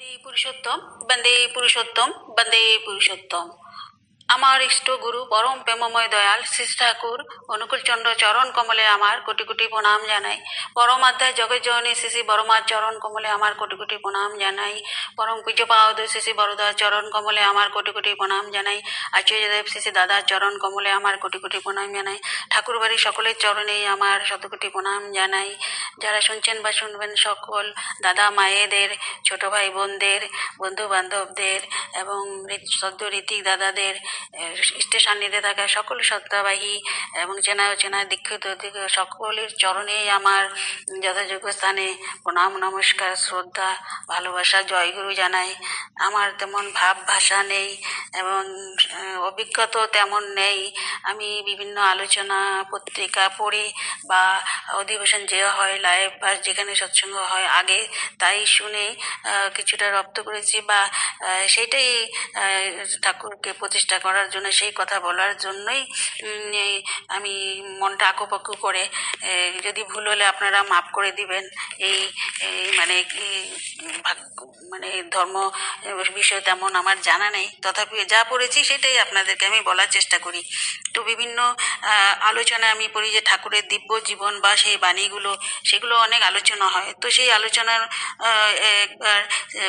বন্দে পুরুষোত্তম বন্দে পুরুষোত্তম বন্দে পুরুষোত্তম আমার ইষ্ট গুরু পরম প্রেমময় দয়াল শ্রী ঠাকুর অনুকূলচন্দ্র চরণ কমলে আমার কোটি কোটি প্রণাম জানাই। পরম অধ্যায় জগৎ জননী শ্রী বরমার চরণ কমলে আমার কোটি কোটি প্রণাম জানাই। পরম পূজ্য পাওদ শ্রী বরদার চরণ কমলে আমার কোটি কোটি প্রণাম জানাই। আচার্যদেব শ্রী শ্রী দাদার চরণ কমলে আমার কোটি কোটি প্রণাম জানাই। ঠাকুর বাড়ির সকলের চরণেই আমার শতকোটি প্রণাম জানাই। যারা শুনছেন বা শুনবেন সকল দাদা মায়েদের, ছোট ভাই বোনদের, বন্ধু বান্ধবদের এবং সদ্য ঋতিক দাদাদের ইষ্ট সান্নিধ্যে থাকা সকল সত্তাবাহী এবং চেনা অচেনা দীক্ষিত সকলের চরণেই আমার যথাযোগ্য স্থানে প্রণাম নমস্কার শ্রদ্ধা ভালোবাসা জয়গুরু জানাই। আমার তেমন ভাব ভাষা নেই এবং অভিজ্ঞতাও তেমন নেই। আমি বিভিন্ন আলোচনা পত্রিকা পড়ে বা অধিবেশন যে হয় লাইভ বা যেখানে সৎসঙ্গ হয় আগে তাই শুনে কিছুটা রপ্ত করেছি বা আহ, সেইটাই ঠাকুরকে প্রতিষ্ঠা করার জন্য, সেই কথা বলার জন্যই আমি মনটা আঁকুপাকু করে যদি ভুল হলে আপনারা মাফ করে দিবেন। এই মানে মানে ধর্ম বিষয় তেমন আমার জানা নেই। তথাপি যা পড়েছি সেটাই আপনাদেরকে আমি বলার চেষ্টা করি। তো বিভিন্ন আলোচনায় আমি পড়ি যে ঠাকুরের দিব্য জীবন বা সেই বাণীগুলো, সেগুলো অনেক আলোচনা হয়। তো সেই আলোচনার একবার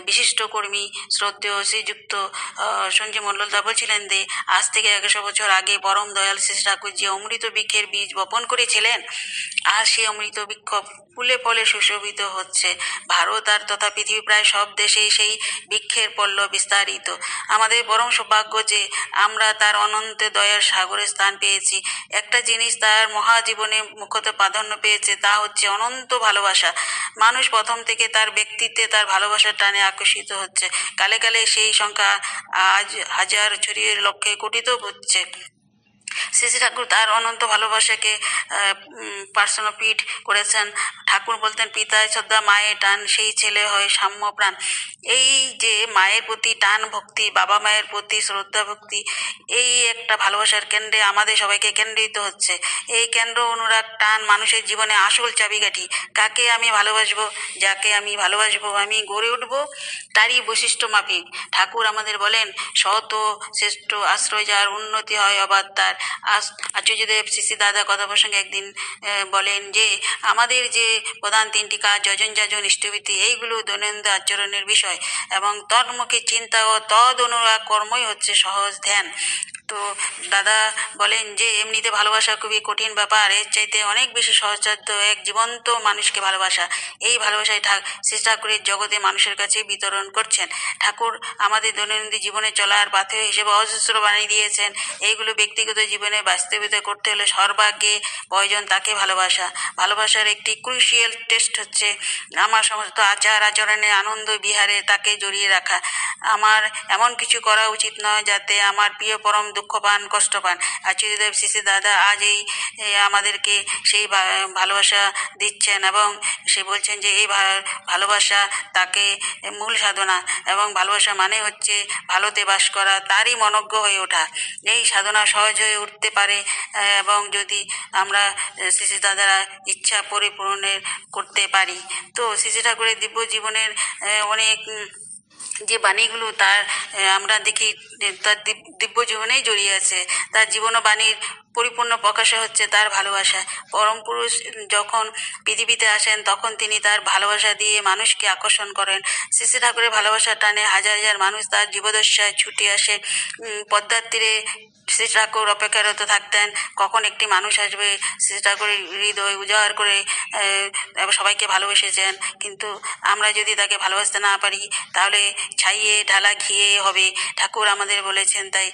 বিশিষ্ট কর্মী, শ্রদ্ধেয়, শ্রীযুক্ত সঞ্জয় মণ্ডলদা বলছিলেন যে আজ থেকে একশো বছর আগে পরম দয়াল শ্রী ঠাকুর যে অমৃত বৃক্ষের বীজ বপন করেছিলেন আর সেই অমৃত বৃক্ষ ফুলে ফলে সুশোভিত হচ্ছে। ভারত আর তথা পৃথিবী প্রায় সব দেশেই সেই বৃক্ষের পল্লব বিস্তারিত। আমাদের পরম সৌভাগ্য যে আমরা তার অনন্ত দয়ার সাগরে স্থান পেয়েছি। একটা জিনিস তার মহাজীবনে মুখ্যত প্রাধান্য পেয়েছে, তা হচ্ছে অনন্ত ভালোবাসা। মানুষ প্রথম থেকে তার ব্যক্তিত্বে তার ভালোবাসার টানে আকর্ষিত হচ্ছে। কালে কালে সেই সংখ্যা আজ হাজার ছড়িয়ে লক্ষে কোটিত হচ্ছে। শ্রী শ্রী ঠাকুর তার অনন্ত ভালোবাসাকে পার্সোনাপিট করেছেন। ঠাকুর বলতেন পিতায় শ্রদ্ধা মায়ের টান, সেই ছেলে হয় সাম্য প্রাণ। এই যে মায়ের প্রতি টান ভক্তি, বাবা মায়ের প্রতি শ্রদ্ধা ভক্তি, এই একটা ভালোবাসার কেন্দ্রে আমাদের সবাইকে কেন্দ্রিত হচ্ছে। এই কেন্দ্র, অনুরাগ, টান, মানুষের জীবনে আসল চাবিকাঠি। কাকে আমি ভালোবাসবো, যাকে আমি ভালোবাসবো, আমি গড়ে উঠবো, তারই বৈশিষ্ট্য মাফিক। ঠাকুর আমাদের বলেন ও শ্রেষ্ঠ আশ্রয় যার উন্নতি হয় অবাধ তার। আচার্যদেব শ্রী দাদা কথা প্রসঙ্গে একদিন বলেন যে, আমাদের যে প্রধান তিনটি কাজ, যজন, যাজন, ইষ্টভীতি, এইগুলো দৈনন্দিন আচরণের বিষয় এবং তন্মুখী চিন্তা ও তদ অনুরাগ কর্মই হচ্ছে সহজ ধ্যান। তো দাদা বলেন যে, এমনিতে ভালোবাসা খুবই কঠিন ব্যাপার। এর চাইতে অনেক বেশি সহজসাধ্য এক জীবন্ত মানুষকে ভালোবাসা। এই ভালোবাসায় ঠাক শ্রী ঠাকুরের জগতে মানুষের কাছে বিতরণ করছেন। ঠাকুর আমাদের দৈনন্দিন জীবনে চলার পাথেয় হিসেবে অজস্র বানিয়ে দিয়েছেন। এইগুলো ব্যক্তিগত জীবনে বাস্তবিত করতে হলে সর্বাগ্যে প্রয়োজন তাকে ভালোবাসা। ভালোবাসার একটি ক্রুশিয়াল টেস্ট হচ্ছে আমার সমস্ত আচার আচরণে আনন্দ বিহারে তাকে জড়িয়ে রাখা। আমার এমন কিছু করা উচিত নয় যাতে আমার প্রিয় পরম দুঃখ পান কষ্ট পান আচার্যদেব শিশি দাদা আজ এই আমাদেরকে সেই ভালোবাসা দিচ্ছেন এবং সে বলছেন যে এই ভালোবাসা তাকে মূল সাধনা এবং ভালোবাসা মানে হচ্ছে ভালোতে বাস করা, তারই মনজ্ঞ হয়ে ওঠা। এই সাধনা সহজ হয়ে উঠতে পারে এবং যদি আমরা শিশি দাদারা ইচ্ছা পরিপূরণের করতে পারি। তো শিশি ঠাকুরের দিব্য জীবনের অনেক যে বাণীগুলো তার আমরা দেখি তার দিব্য জীবনেই জড়িয়ে আছে। তার জীবন বাণীর পরিপূর্ণ প্রকাশে হচ্ছে তার ভালোবাসা। পরম পুরুষ যখন পৃথিবীতে আসেন, তখন তিনি তার ভালোবাসা দিয়ে মানুষকে আকর্ষণ করেন। শ্রী ঠাকুরের ভালোবাসার টানে হাজার হাজার মানুষ তার জীবদশায় ছুটে আসে। পদ্মার তীরে শ্রী ঠাকুর অপেক্ষারত থাকতেন। কখন একটি মানুষ আসবে, শ্রী ঠাকুরের হৃদয় উজাড় করে সবাইকে ভালোবেসেছেন। কিন্তু আমরা যদি তাকে ভালোবাসতে না পারি, তাহলে ছাইয়ে, ঢালা ঘিয়ে হবে। ঠাকুর আমাদের বলেছেন, তাই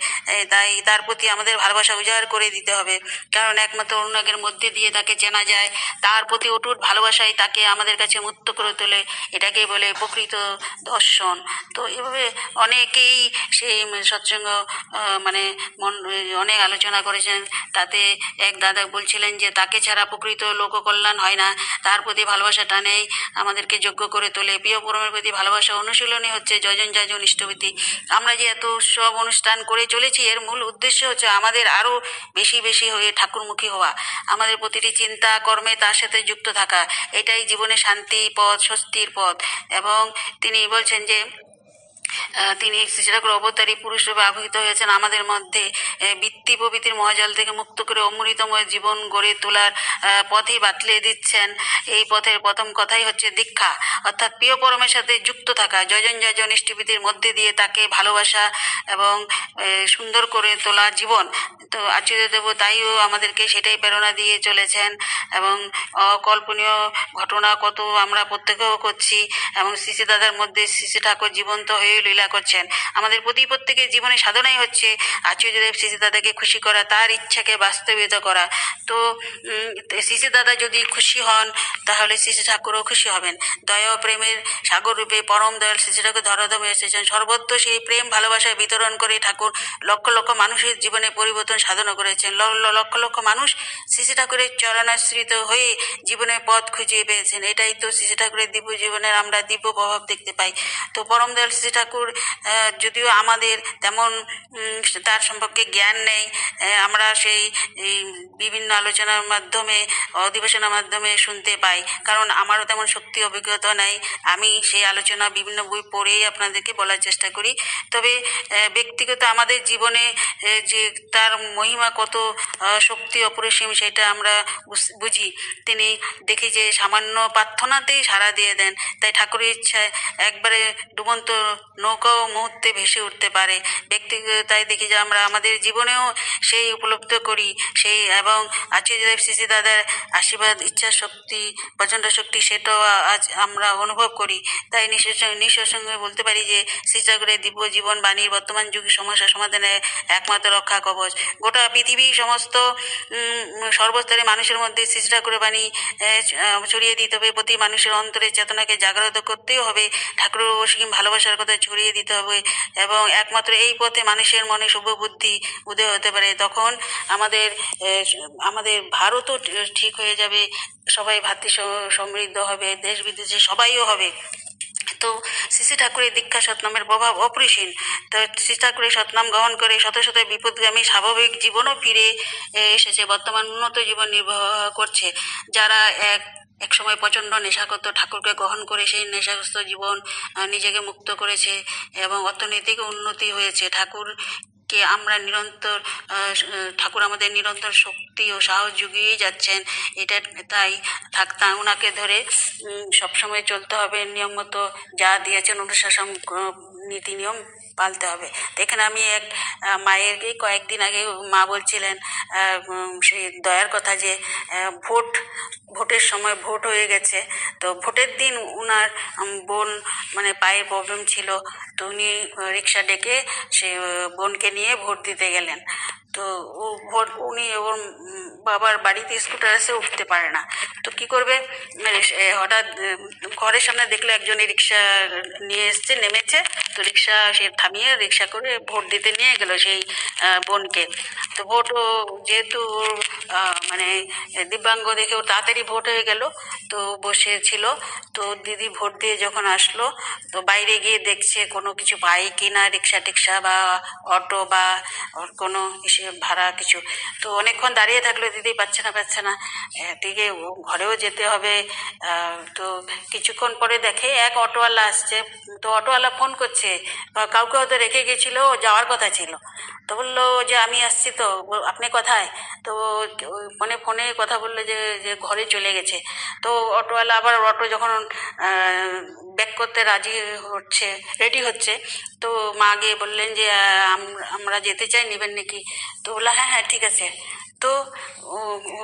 তাই তার প্রতি আমাদের ভালোবাসা উজাড় করে দিতে হবে। কারণ একমাত্র অনুরাগের মধ্যে দিয়ে তাকে চেনা যায়, তার প্রতি অটুট ভালোবাসাই তাকে আমাদের কাছে মুক্ত করে তোলে। এটাকে বলে প্রকৃত দর্শন। তো এভাবে অনেকেই সেই সৎসঙ্গ মানে মন, অনেক আলোচনা করেছেন। তাতে এক দাদা বলছিলেন যে, তাকে ছাড়া প্রকৃত লোককল্যাণ হয় না। তার প্রতি ভালোবাসা টানেই আমাদেরকে যোগ্য করে তোলে। প্রিয় পরমের প্রতি ভালোবাসা অনুশীলনই হচ্ছে যজন যাজন ইষ্টভীতি আমরা যে এত উৎসব অনুষ্ঠান করে চলেছি। এর মূল উদ্দেশ্য হচ্ছে আমাদের আরও বেশি বেশি হয়ে ঠাকুরমুখী হওয়া। আমাদের প্রতিটি চিন্তা, কর্মে তার সাথে যুক্ত থাকা। এটাই জীবনে শান্তি, পথ, স্বস্তির পথ। এবং তিনি বলছেন যে তিনি শ্রী অবতারী পুরুষ রূপে আবহিত হয়েছেন আমাদের মধ্যে। বৃত্তি প্রবৃত্তির মহাজাল থেকে মুক্ত করে অমৃতময় জীবন গড়ে তোলার পথে বাতলে দিচ্ছেন। এই পথের প্রথম কথাই হচ্ছে দীক্ষা। অর্থাৎ প্রিয় পরমের সাথে যুক্ত থাকা, যজন যজন ইষ্টবিধির মধ্যে দিয়ে তাকে ভালোবাসা এবং সুন্দর করে তোলা জীবন। তো আচার্য দেব তাইও আমাদেরকে সেটাই প্রেরণা দিয়ে চলেছেন এবং অকল্পনীয় ঘটনা কত আমরা প্রত্যেকেও করছি এবং শ্রী দাদার মধ্যে শ্রী ঠাকুর জীবন্ত হয়ে লীলা করছেন। আমাদের প্রতি প্রত্যেকের জীবনে সাধনাই হচ্ছে আচার্যদেব শ্রী দাদাকে খুশি করা, তার ইচ্ছাকে বাস্তবিত করা। তো শ্রী দাদা যদি খুশি হন, তাহলে শ্রী ঠাকুরও খুশি হবেন। দয়া প্রেমের সাগর রূপে পরম দয়াল শ্রী ঠাকুর ধরাধমে এসেছেন। সর্বত্র সেই প্রেম ভালোবাসা বিতরণ করে ঠাকুর লক্ষ লক্ষ মানুষের জীবনে পরিবর্তন সাধন করেছেন। লক্ষ লক্ষ মানুষ শ্রী ঠাকুরের চরণাশ্রিত হয়ে জীবনের পথ খুঁজে পেয়েছেন। এটাই তো শ্রী ঠাকুরের দিব্য জীবনের আমরা দিব্য প্রভাব দেখতে পাই। তো পরম দয়াল শ্রী ঠাকুর যদিও আমাদের তেমন তার সম্পর্কে জ্ঞান নেই আমরা সেই বিভিন্ন আলোচনার মাধ্যমে, অধিবেশনের মাধ্যমে শুনতে পাই। কারণ আমারও তেমন শক্তি, অভিজ্ঞতা নাই। আমি সেই আলোচনা বিভিন্ন বই পড়েই আপনাদেরকে বলার চেষ্টা করি। তবে ব্যক্তিগত আমাদের জীবনে যে তার মহিমা কত শক্তি অপরিসীম সেটা আমরা বুঝ- তিনি দেখি যে সামান্য প্রার্থনাতেই সাড়া দিয়ে দেন। তাই ঠাকুরের ইচ্ছায় একবারে ডুবন্ত নৌকাও মুহূর্তে ভেসে উঠতে পারে। ব্যক্তিগত তাই দেখি যে আমরা আমাদের জীবনেও সেই উপলব্ধ করি। সেই এবং আচার্যদেব শ্রী দাদার আশীর্বাদ, ইচ্ছা শক্তি, প্রচণ্ড শক্তি সেটাও আজ আমরা অনুভব করি। তাই নিঃসঙ্গে বলতে পারি যে শ্রী ঠাকুরের দিব্য জীবন বাণীর বর্তমান যুগের সমস্যা সমাধানে একমাত্র রক্ষা কবচ। গোটা পৃথিবী সমস্ত সর্বস্তরে মানুষের মধ্যে ঠাকুরের বাণী ছড়িয়ে দিতে হবে। প্রতি মানুষের অন্তরের চেতনাকে জাগ্রত করতেও হবে। ঠাকুরের অসীম ভালোবাসার কথা ছড়িয়ে দিতে হবে এবং একমাত্র এই পথে মানুষের মনে শুভ বুদ্ধি উদয় হতে পারে। তখন আমাদের আমাদের ভারতও ঠিক হয়ে যাবে। সবাই ভাতৃ সমৃদ্ধ হবে, দেশ বিদেশে সবাইও হবে। তো শ্রী ঠাকুরের দীক্ষা সতনামের প্রভাব অপরিসীম। তো শ্রী ঠাকুরের সতনাম গ্রহণ করে শত শত বিপদগামী স্বাভাবিক জীবনও ফিরে এসেছে, বর্তমান উন্নত জীবন নির্বাহ করছে। যারা এক এক সময় প্রচণ্ড নেশাগত ঠাকুরকে গ্রহণ করে সেই নেশাগ্রস্ত জীবন নিজেকে মুক্ত করেছে এবং অর্থনৈতিক উন্নতি হয়েছে। ঠাকুর কে আমরা নিরন্তর ঠাকুর আমাদের নিরন্তর শক্তি ও সাহস জুগিয়ে যাচ্ছেন। এটা তাই থাকতাম। ওনাকে ধরে সবসময় চলতে হবে। নিয়ম মতো যা দিয়েছেন, অনুশাসন নীতি নিয়ম পালতে হবে। এখানে আমি এক আহ, মায়েরকে কয়েকদিন আগে মা বলছিলেন সেই দয়ার কথা যে ভোট ভোটের সময় ভোট হয়ে গেছে। তো ভোটের দিন উনার বোন মানে পায়ের প্রবলেম ছিল। তো উনি রিক্সা ডেকে সে বোনকে নিয়ে ভোট দিতে গেলেন। তো ও ভোট উনি ওর বাবার বাড়িতে স্কুটার এসে উঠতে পারে না। তো কি করবে? মানে হঠাৎ ঘরের সামনে দেখল একজন রিক্সা নিয়ে এসছে, নেমেছে। তো রিক্সা সে থামিয়ে রিক্সা করে ভোট দিতে নিয়ে গেল সেই বোনকে। তো ভোট ও যেহেতু মানে দিব্যাঙ্গ দেখে ও তাড়াতাড়ি ভোট হয়ে গেল, তো বসে ছিল। তো দিদি ভোট দিয়ে যখন আসলো, তো বাইরে গিয়ে দেখছে কোনো কিছু পায় কি না রিক্সা টিক্সা বা অটো বা কোনো ভাড়া কিছু। তো অনেকক্ষণ দাঁড়িয়ে থাকল, দিদি পাচ্ছে না পাচ্ছে না। এদিকে ও ঘরেও যেতে হবে। তো কিছুক্ষণ পরে দেখে এক অটোওয়ালা আসছে। তো অটোওয়ালা ফোন করছে। কাউকে হয়তো রেখে গেছিল যাওয়ার কথা ছিল। তো বলল যে, আমি আসছি তো আপনি কোথায়? তো মানে ফোনে কথা বলল যে যে ঘরে চলে গেছে। তো অটোওয়ালা আবার অটো যখন ব্যাক করতে রাজি হচ্ছে, রেডি হচ্ছে, তো মা গিয়ে বললেন যে আমরা যেতে চাই, নেবেন নাকি? তো বলল হ্যাঁ হ্যাঁ ঠিক আছে। তো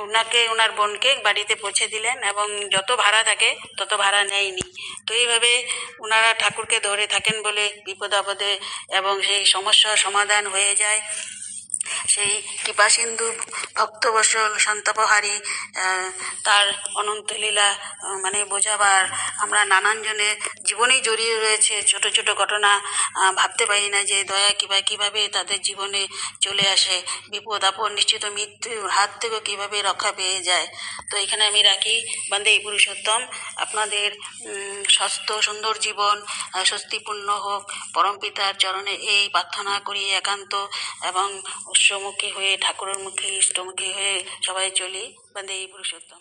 ওনাকে ওনার বোনকে বাড়িতে পৌঁছে দিলেন এবং যত ভাড়া থাকে, তত ভাড়া নেয়নি। তো এইভাবে ওনারা ঠাকুরকে ধরে থাকেন বলে বিপদ আপদে এবং সেই সমস্যার সমাধান হয়ে যায়। সেই কৃপা সিন্ধু ভক্তবসল সন্তাপহারী আহ, তার অনন্ত লীলা মানে বোঝাবার। আমরা নানান জনের জীবনেই জড়িয়ে রয়েছে ছোট ছোট ঘটনা ভাবতে পারি না যে দয়া কিবা কীভাবে তাদের জীবনে চলে আসে। বিপদ আপদ নিশ্চিত মৃত্যুর হাত থেকেও কীভাবে রক্ষা পেয়ে যায়। তো এখানে আমি রাখি বন্দে পুরুষোত্তম। আপনাদের স্বাস্থ্য সুন্দর জীবন স্বস্তিপূর্ণ হোক। পরম পিতার চরণে এই প্রার্থনা করি একান্ত এবং উৎসমুখী হয়ে ঠাকুরের মুখে ইষ্টমুখী হয়ে সবাই চলি বন্দে পুরুষোত্তম।